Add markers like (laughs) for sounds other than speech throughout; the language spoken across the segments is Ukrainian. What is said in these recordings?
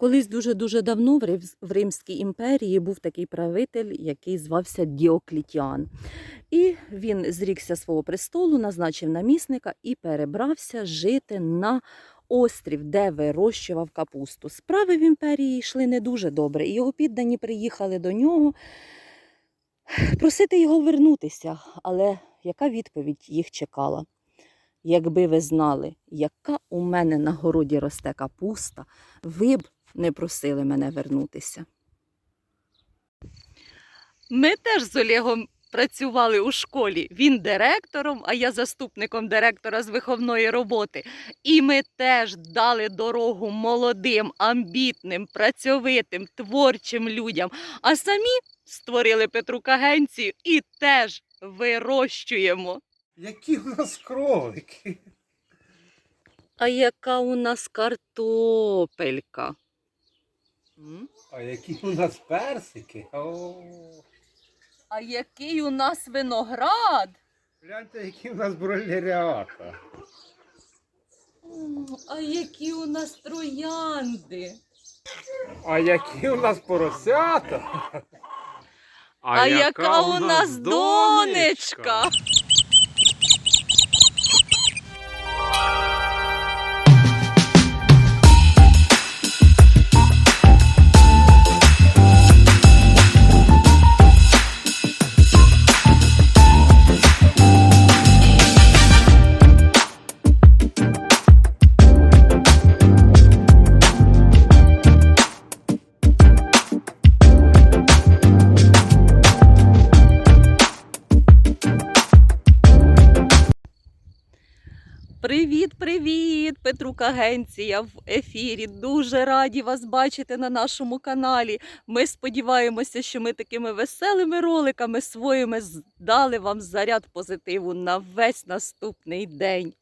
Колись дуже-дуже давно в Римській імперії був такий правитель, який звався Діоклітіан. І він зрікся свого престолу, назначив намісника і перебрався жити на острів, де вирощував капусту. Справи в імперії йшли не дуже добре, і його піддані приїхали до нього просити його вернутися. Але яка відповідь їх чекала? Якби ви знали, яка у мене на городі росте капуста, ви б не просили мене вернутися. Ми теж з Олегом працювали у школі. Він директором, а я заступником директора з виховної роботи. І ми теж дали дорогу молодим, амбітним, працьовитим, творчим людям. А самі створили Петрук агенцію і теж вирощуємо. Які в нас кролики? А яка у нас картопелька? М? А які у нас персики? О, А який у нас виноград? гляньте, які у нас бройлерята. М, А які у нас троянди? А які у нас поросята? А, яка у нас донечка? Агенція в ефірі. Дуже раді вас бачити на нашому каналі. Ми сподіваємося, що ми такими веселими роликами своїми дали вам заряд позитиву на весь наступний день.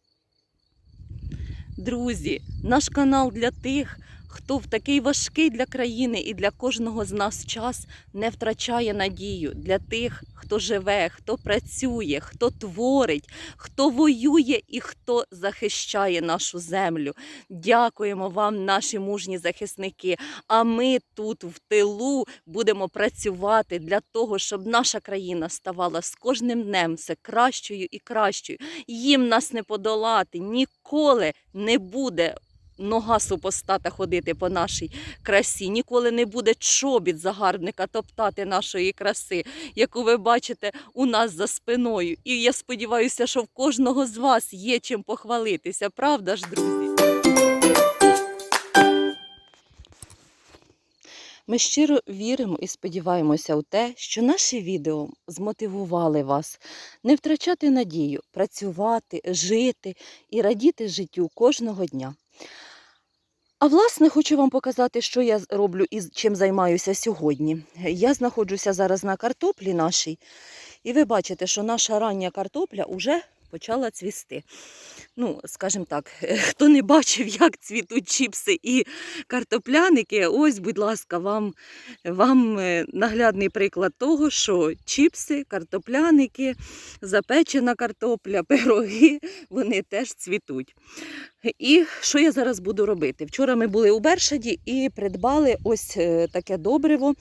Друзі, наш канал для тих, хто в такий важкий для країни і для кожного з нас час не втрачає надію. Для тих, хто живе, хто працює, хто творить, хто воює і хто захищає нашу землю. Дякуємо вам, наші мужні захисники. А ми тут в тилу будемо працювати для того, щоб наша країна ставала з кожним днем все кращою і кращою. Їм нас не подолати ніколи не буде. Нога супостата ходити по нашій красі, ніколи не буде чобіт загарбника топтати нашої краси, яку ви бачите у нас за спиною. І я сподіваюся, що в кожного з вас є чим похвалитися, правда ж, друзі? Ми щиро віримо і сподіваємося у те, що наші відео змотивували вас не втрачати надію, працювати, жити і радіти життю кожного дня. А власне, хочу вам показати, що я роблю і чим займаюся сьогодні. Я знаходжуся зараз на картоплі нашій, і ви бачите, що наша рання картопля вже почала цвісти. Ну, скажімо так, (laughs) хто не бачив, як цвітуть чіпси і картопляники, ось, будь ласка, вам, вам е, наглядний приклад того, що чіпси, картопляники, запечена картопля, (laughs) пироги, вони теж цвітуть. І що я зараз буду робити? Вчора ми були у Бершаді і придбали ось е, таке добриво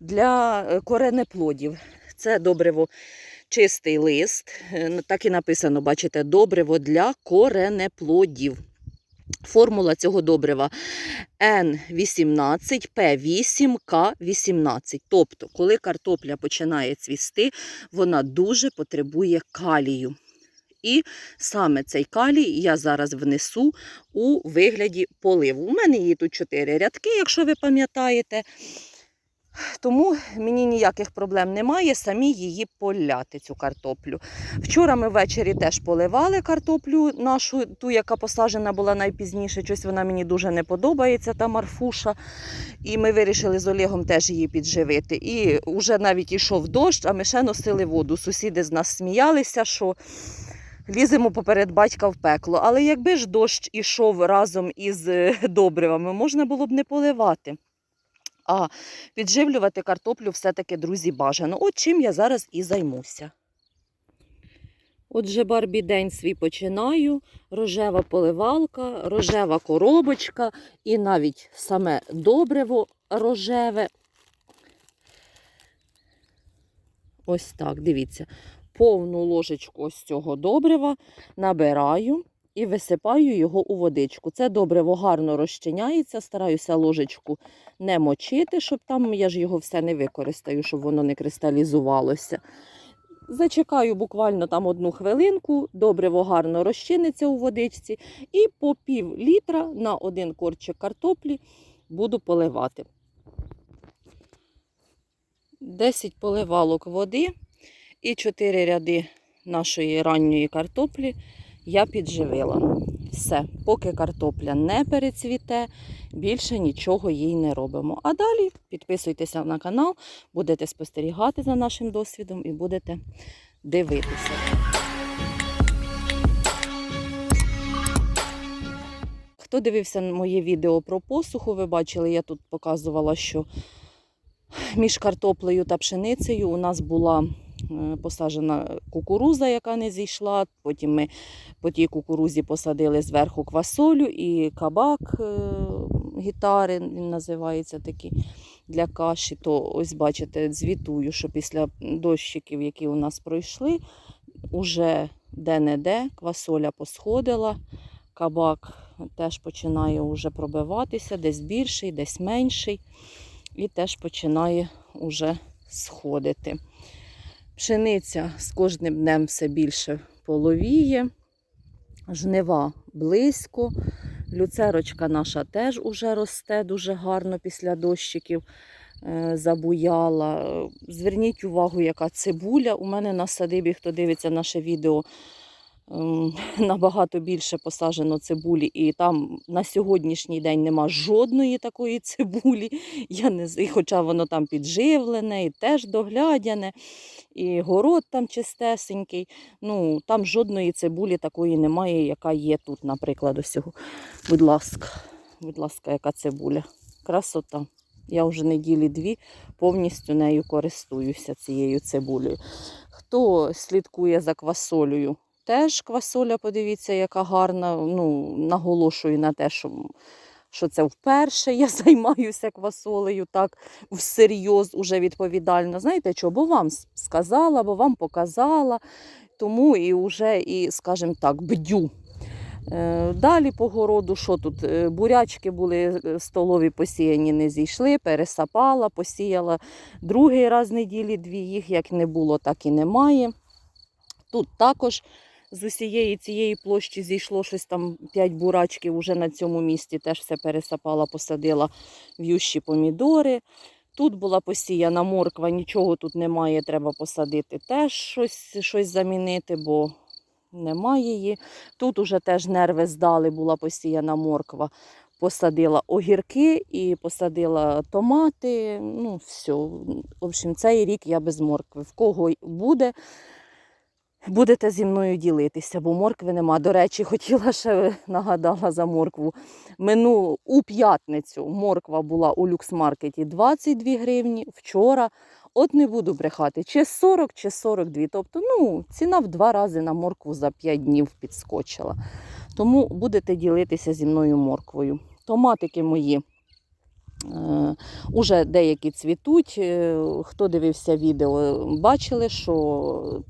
для е, коренеплодів. Це добриво чистий лист. е, Так і написано, бачите, добриво для коренеплодів. Формула цього добрива N18, P8, K18. Тобто, коли картопля починає цвісти, вона дуже потребує калію. І саме цей калій я зараз внесу у вигляді поливу. У мене її тут чотири рядки, якщо ви пам'ятаєте. Тому мені ніяких проблем немає самі її поляти, цю картоплю. Вчора ми ввечері теж поливали картоплю нашу, ту, яка посаджена була найпізніше. Щось вона мені дуже не подобається, та марфуша. І ми вирішили з Олегом теж її підживити. І вже навіть ішов дощ, а ми ще носили воду. Сусіди з нас сміялися, що ліземо поперед батька в пекло. Але якби ж дощ ішов разом із е, добривами, можна було б не поливати. А підживлювати картоплю все-таки, друзі, бажано. От чим я зараз і займуся. Отже, Барбі день свій починаю. Рожева поливалка, рожева коробочка і навіть саме добриво рожеве. Ось так, дивіться. Повну ложечку ось цього добрива набираю і висипаю його у водичку. Це добриво гарно розчиняється. Стараюся ложечку не мочити, щоб там я ж його все не використаю, щоб воно не кристалізувалося. Зачекаю буквально там одну хвилинку, добриво гарно розчиниться у водичці, і по пів літра на один корчик картоплі буду поливати. 10 поливалок води і 4 ряди нашої ранньої картоплі я підживила. Все, поки картопля не перецвіте, більше нічого їй не робимо. А далі підписуйтеся на канал, будете спостерігати за нашим досвідом і будете дивитися. Хто дивився моє відео про посуху, ви бачили, я тут показувала, що між картоплею та пшеницею у нас була посаджена кукуруза, яка не зійшла. Потім ми по тій кукурузі посадили зверху квасолю і кабак е, гітари, він називається такий для каші. То ось бачите, звітую, що після дощиків, які у нас пройшли, уже де-не-де квасоля посходила. Кабак теж починає уже пробиватися, десь більший, десь менший, і теж починає уже сходити. Пшениця з кожним днем все більше половіє, жнива близько. Люцерочка наша теж уже росте дуже гарно після дощиків. е, Забуяла. Зверніть увагу, яка цибуля. У мене на садибі, хто дивиться наше відео, (laughs) набагато більше посаджено цибулі, і там на сьогоднішній день нема жодної такої (laughs) цибулі. Я не, і хоча воно там підживлене, і теж доглядяне, і город там чистесенький. Ну, там жодної цибулі такої немає, яка є тут, наприклад, ось цього. Будь ласка, будь ласка, яка цибуля. Красота. Я вже неділі дві повністю нею користуюся цією цибулею. Хто слідкує за квасолею, теж квасоля, подивіться, яка гарна. Ну, наголошую на те, що, що це вперше я (laughs) займаюся квасолею так всерйоз, уже відповідально. Знаєте що? Бо вам сказала, бо вам показала. Тому і вже, і, скажімо так, бдю. Е, Далі по городу, що тут? Е, Бурячки були е, столові посіяні, не зійшли, пересапала, посіяла другий раз неділі дві, їх як не було, так і немає. Тут також з усієї цієї площі зійшло щось там 5 бурачків уже на цьому місці. Теж все пересапала, посадила в'ющі помідори. Тут була посіяна морква, нічого тут немає, треба посадити теж щось, щось замінити, бо немає її. Тут уже теж нерви здали, була посіяна морква. Посадила огірки і посадила томати. Ну, все. В общем, цей рік я без моркви. В кого буде, будете зі мною ділитися, бо моркви нема. До речі, хотіла ще нагадала за моркву. Мину у п'ятницю морква була у люксмаркеті 22 гривні. Вчора, от не буду брехати, чи 40, чи 42. Тобто, ну, ціна в два рази на моркву за 5 днів підскочила. Тому будете ділитися зі мною морквою. Томатики мої. Е, Уже деякі цвітуть. Е, Хто дивився відео, бачили, що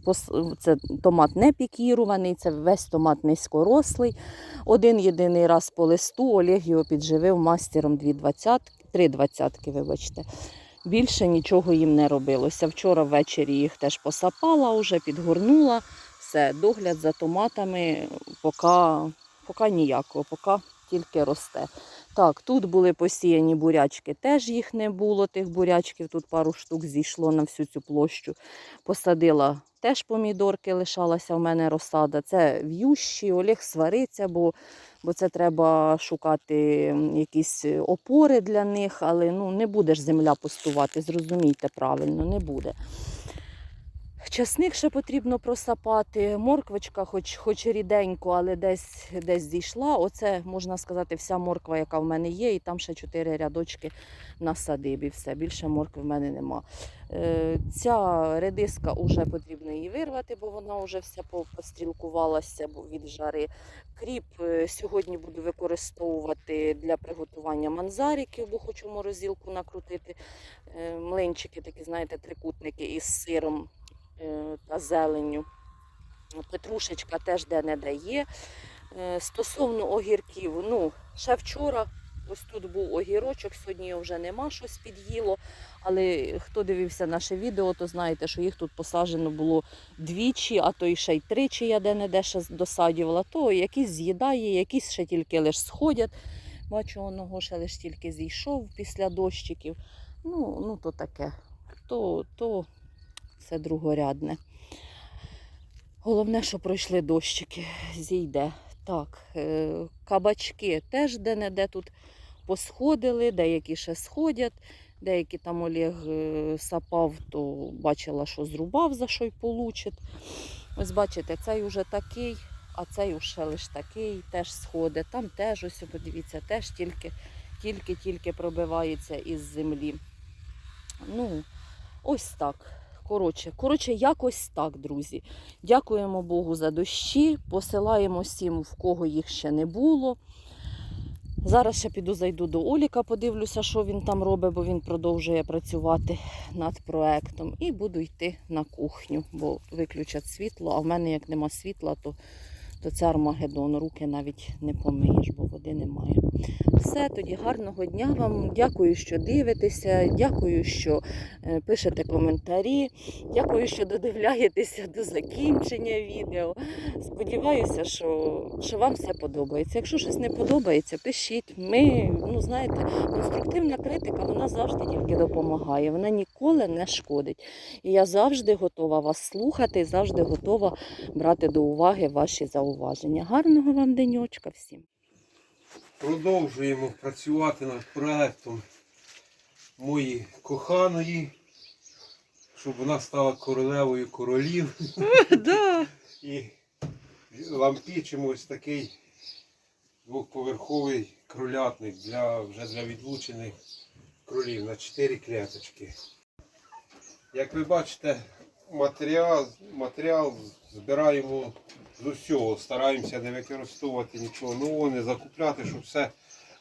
це томат не пікірований, це весь томат низькорослий. Один єдиний раз по листу Олег його підживив мастером 2,20, 3,20, вибачте. Більше нічого їм не робилося. Вчора ввечері їх теж посапала, вже підгорнула. Все, догляд за томатами поки, поки ніякого, поки тільки росте. Так, тут були посіяні бурячки, теж їх не було, тих бурячків. Тут пару штук зійшло на всю цю площу. Посадила теж помідорки, лишалася в мене розсада. Це в'ющі, Олег свариться, бо, бо це треба шукати якісь опори для них, але ну, не буде ж земля пустувати, зрозумійте правильно, не буде. Часник ще потрібно просапати, морквочка, хоч, хоч ріденько, але десь, десь зійшла. Оце, можна сказати, вся морква, яка в мене є, і там ще чотири рядочки на садибі. Все, більше моркви в мене нема. Е, ця редиска вже потрібно її вирвати, бо вона вже вся пострілкувалася від жари. Кріп е, сьогодні буду використовувати для приготування манзариків, бо хочу в морозилку накрутити. Е, Млинчики такі, знаєте, трикутники із сиром та зеленню. Петрушечка теж де-не-де є. Е, Стосовно огірків, ну, ще вчора ось тут був огірочок, сьогодні його вже нема, щось під'їло. Але хто дивився наше відео, то знаєте, що їх тут посаджено було двічі, а то і ще й тричі я де-не-де ще досадювала. То якісь з'їдає, якісь ще тільки лиш сходять. Бачу, оного ще лиш тільки зійшов після дощиків. Ну, ну то таке. То, то це другорядне. Головне, що пройшли дощики, зійде. Так, е, кабачки теж де-не-де тут посходили, деякі ще сходять, деякі там Олег е, сапав, то бачила, що зрубав, за що й получить. Ось бачите, цей уже такий, а цей уже лише такий, теж сходить. Там теж, ось подивіться, теж тільки, тільки, тільки пробивається із землі. Ну, ось так. Коротше, коротше, якось так, друзі. Дякуємо Богу за дощі. Посилаємо всім, в кого їх ще не було. Зараз ще піду зайду до Оліка, подивлюся, що він там робить, бо він продовжує працювати над проектом. І буду йти на кухню, бо виключать світло. А в мене як нема світла, то, то це Армагеддон. Руки навіть не помиєш, бо води немає. Все, тоді гарного дня вам. Дякую, що дивитеся. Дякую, що е, пишете коментарі. Дякую, що додивляєтеся до закінчення відео. Сподіваюся, що, що вам все подобається. Якщо щось не подобається, пишіть. Ми, ну знаєте, конструктивна критика вона завжди тільки допомагає. Вона ніколи не шкодить. І я завжди готова вас слухати, завжди готова брати до уваги ваші зауваження. Гарного вам денечка всім! Продовжуємо працювати над проектом моєї коханої, щоб вона стала королевою королів. Да. (laughs) І лампічимо ось такий двохповерховий кролятник для, вже для відлучених кролів на 4 клеточки. Як ви бачите, матеріал, матеріал збираємо з усього. Стараємося не використовувати нічого нового, не закупляти, щоб все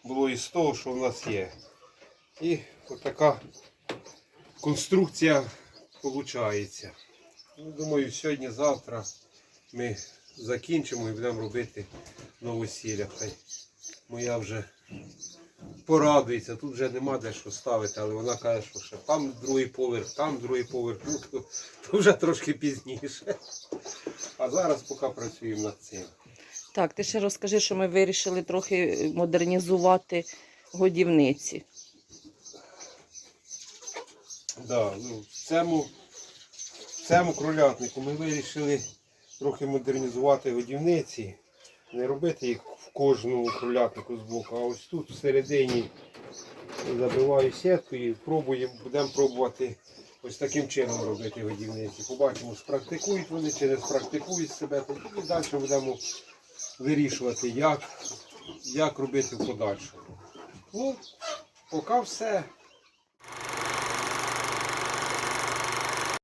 було із того, що в нас є. І отака конструкція виходить. Ну, Думаю, сьогодні-завтра ми закінчимо і будемо робити новосілля. Хай моя вже порадується. Тут вже нема де що ставити, але вона каже, що ще там другий поверх, там другий поверх, ну то, то вже трошки пізніше. А зараз поки працюємо над цим. Так, ти ще розкажи, що ми вирішили трохи модернізувати годівниці. Да, ну, в цьому, в цьому кролятнику ми вирішили трохи модернізувати годівниці. Не робити їх в кожному кролятнику з боку, а ось тут всередині забиваю сітку і пробуємо, будемо пробувати ось таким чином робити годівниці. Побачимо, спрактикують вони чи не спрактикують себе, і далі будемо вирішувати, як, як робити в подальшому. Ну, поки все.